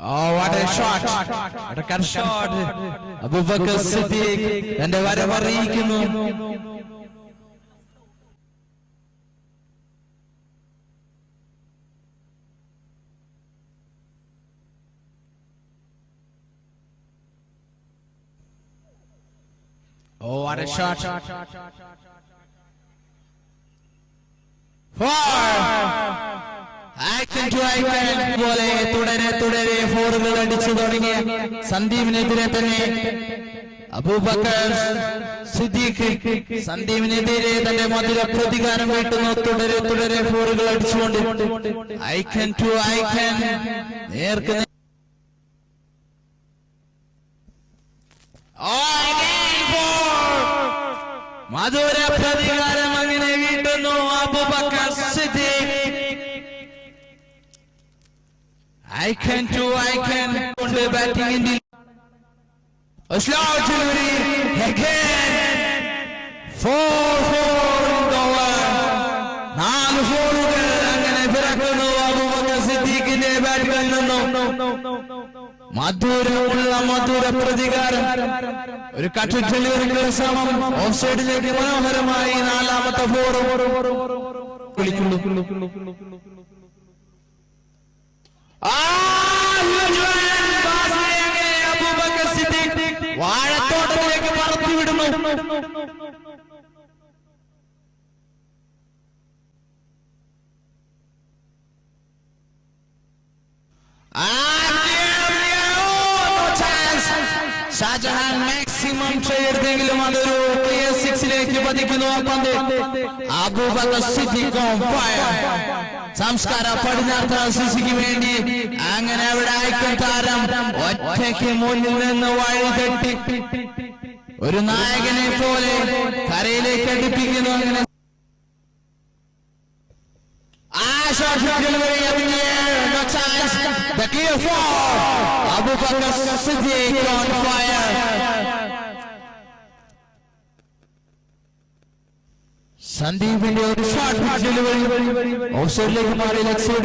Oh, what a shot! What a cut shot! Abubakar Siddique തന്റെ വരവറിയിക്കുന്നു Oh, what a shot! Four! പോലെ തുടരെ തുടരെ ഫോറുകൾ അടിച്ചു തുടങ്ങിയ സന്ദീപിനെതിരെ തന്നെ അബൂബക്കർ സിദ്ദീഖ് സന്ദീപിനെതിരെ തന്റെ മധുര പ്രതികാരം വീട്ടുന്നു. തുടരെ തുടരെ ഫോറുകൾ അടിച്ചുകൊണ്ട് ഐ ഐക്കൻ ടു ഐ ഐക്കൻ നേർക്ക്! മധുര പ്രതികാരം അങ്ങനെ വീട്ടുന്നു. അബൂബക്കർ സിദ്ദീഖ് ഐക്കൻ ടു ഐക്കൻ കൊണ്ട് ബാറ്റിംഗിന്റെ slow delivery again. Four four in the one. നാല് ഫോറുകൾ അങ്ങനെ പിറക്കുന്നു. അബൂബക്കർ സിദ്ദീഖിന്റെ ബാറ്റുകളിൽ നിന്നും. മധുരമുള്ള മധുര പ്രതികാരം. ഒരു കട്ട് ഡെലിവറിക്ക് ശ്രമം ഓഫ് സൈഡിലേക്ക് മനോഹരമായി നാലാമത്തെ ഫോറും വിളിക്കുന്നു ഷാജഹാൻ മാക്സിമം ട്രൈ എടുത്തെങ്കിലും അതൊരു ക്ലിയർ സിക്സിലേക്ക് പതിക്കുന്നു ആ പന്ത് അബൂബക്കർ സിദ്ദീഖ് on fire. സംസ്കാര പടിഞ്ഞാത്ത സിസിക്ക് വേണ്ടി അങ്ങനെ അവിടെ ഐക്കൺ താരം ഒറ്റയ്ക്ക് മുന്നിൽ നിന്ന് വഴി തട്ടി ഒരു നായകനെ പോലെ കരയിലേക്ക് അടുപ്പിക്കുന്നു അങ്ങനെ. സന്ദീപിന്റെ ഒരു ഷോട്ട് ഡെലിവറി ഓഫ്സൈഡിലേക്ക് മാറി ലക്ഷ്യം